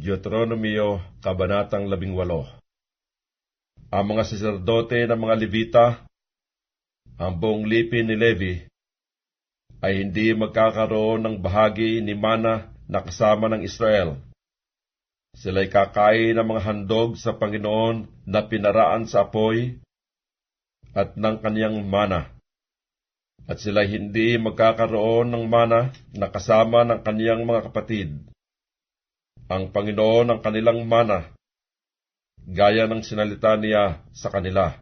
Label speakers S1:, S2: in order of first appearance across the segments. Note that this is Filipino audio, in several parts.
S1: Deuteronomio, Kabanatang 18 Ang mga saserdote ng mga Levita, ang buong lipi ni Levi, ay hindi magkakaroon ng bahagi ni mana na kasama ng Israel. Sila'y kakain ng mga handog sa Panginoon na pinaraan sa apoy at ng kaniyang mana. At sila'y hindi magkakaroon ng mana na kasama ng kaniyang mga kapatid. Ang Panginoon ang kanilang mana, gaya ng sinalita niya sa kanila.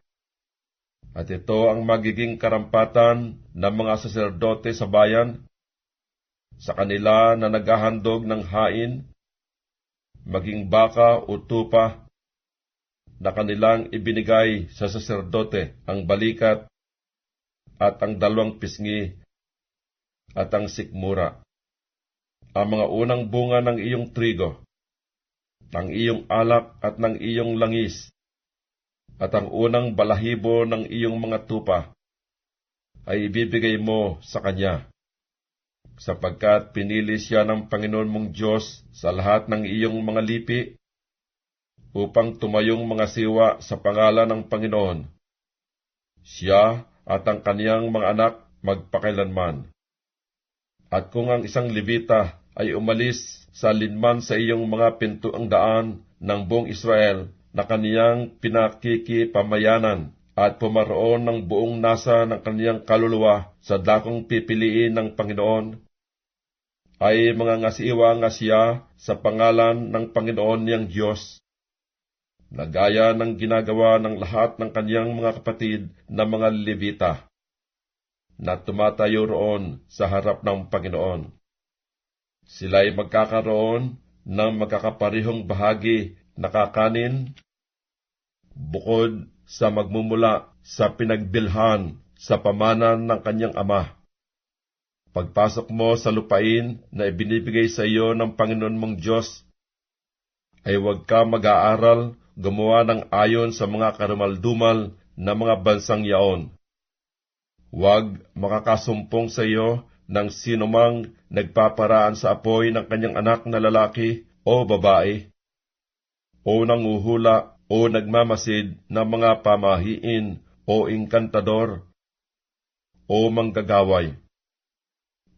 S1: At ito ang magiging karampatan ng mga saserdote sa bayan, sa kanila na naghahandog ng hain, maging baka o tupa, na kanilang ibinigay sa saserdote ang balikat at ang dalawang pisngi at ang sikmura. Ang mga unang bunga ng iyong trigo, ng iyong alak at ng iyong langis, at ang unang balahibo ng iyong mga tupa, ay ibibigay mo sa Kanya, sapagkat pinili siya ng Panginoon mong Diyos sa lahat ng iyong mga lipi, upang tumayong mga siwa sa pangalan ng Panginoon. Siya at ang kaniyang mga anak magpakailanman. At kung ang isang Levita ay umalis sa linman sa iyong mga pintuang daan ng buong Israel na kaniyang pinakikipamayanan at pumaroon ng buong nasa ng kaniyang kaluluwa sa dakong pipiliin ng Panginoon, ay mga ngasiwa nga siya sa pangalan ng Panginoon niyang Diyos, na gaya ng ginagawa ng lahat ng kaniyang mga kapatid na mga Levita, na tumatayo roon sa harap ng Panginoon. Sila'y magkakaroon ng magkakaparihong bahagi na kakanin, bukod sa magmumula sa pinagbilhan sa pamanan ng kanyang ama. Pagpasok mo sa lupain na ibinibigay sa iyo ng Panginoon mong Diyos, ay huwag ka mag-aaral gumawa ng ayon sa mga karumaldumal na mga bansang yaon. Huwag makakasumpong sa iyo ng sinumang nagpaparaan sa apoy ng kanyang anak na lalaki o babae, o nanguhula o nagmamasid ng mga pamahiin o inkantador, o manggagaway,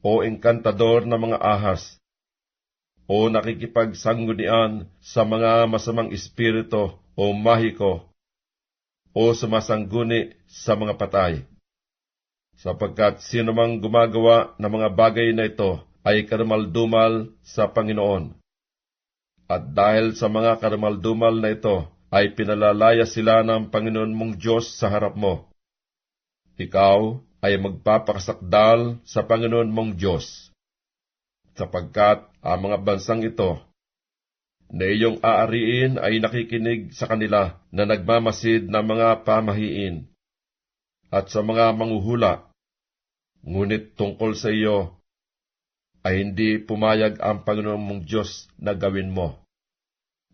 S1: o inkantador na mga ahas, o nakikipagsanggunian sa mga masamang espiritu o mahiko, o sumasangguni sa mga patay sapagkat sino mang gumagawa ng mga bagay na ito ay karamaldumal sa Panginoon. At dahil sa mga karamaldumal na ito, ay pinalalaya sila ng Panginoon mong Diyos sa harap mo. Ikaw ay magpapakasakdal sa Panginoon mong Diyos, sapagkat ang mga bansang ito na iyong aariin ay nakikinig sa kanila na nagmamasid ng mga pamahiin at sa mga manguhula Ngunit tungkol sa iyo, ay hindi pumayag ang Panginoon mong Diyos na gawin mo.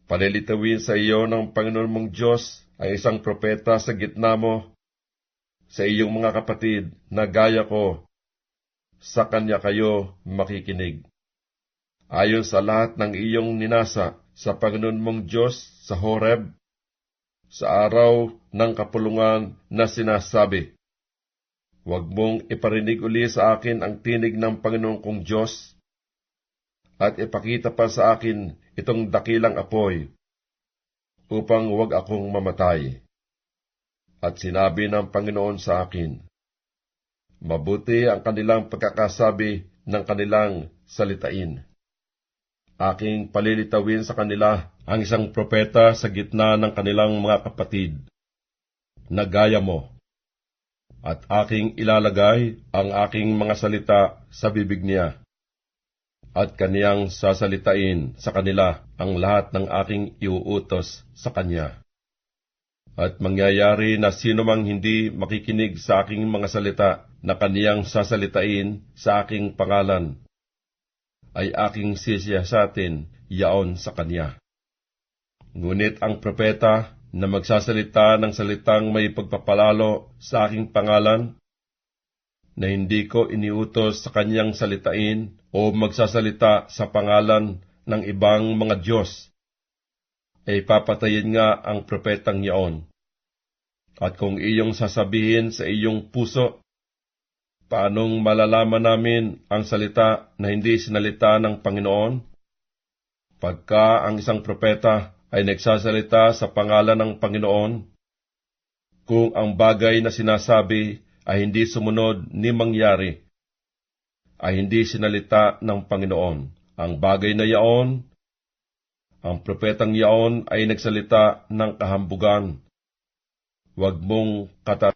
S1: Palilitawin sa iyo ng Panginoon mong Diyos ay isang propeta sa gitna mo, sa iyong mga kapatid na gaya ko, sa kanya kayo makikinig. Ayon sa lahat ng iyong ninasa sa Panginoon mong Diyos sa Horeb, sa araw ng kapulungan na sinasabi, Huwag mong iparinig uli sa akin ang tinig ng Panginoon kong Diyos, at ipakita pa sa akin itong dakilang apoy, upang huwag akong mamatay. At sinabi ng Panginoon sa akin, Mabuti ang kanilang pagkakasabi ng kanilang salitain. Aking palilitawin sa kanila ang isang propeta sa gitna ng kanilang mga kapatid, na gaya mo at aking ilalagay ang aking mga salita sa bibig niya, at kaniyang sasalitain sa kanila ang lahat ng aking iuutos sa kanya. At mangyayari na sino mang hindi makikinig sa aking mga salita na kaniyang sasalitain sa aking pangalan, ay aking sisiyasatin yaon sa kanya. Ngunit ang propeta na magsasalita ng salitang may pagpapalalo sa aking pangalan, na hindi ko iniutos sa kanyang salitain o magsasalita sa pangalan ng ibang mga Diyos ay papatayin nga ang propetang yaon. At kung iyong sasabihin sa iyong puso, paanong malalaman namin ang salita na hindi sinalita ng Panginoon? Pagka ang isang propeta ay nagsasalita sa pangalan ng Panginoon, kung ang bagay na sinasabi ay hindi sumunod ni mangyari, ay hindi sinalita ng Panginoon. Ang bagay na yaon, ang propetang yaon ay nagsalita ng kahambugan. Huwag mong kata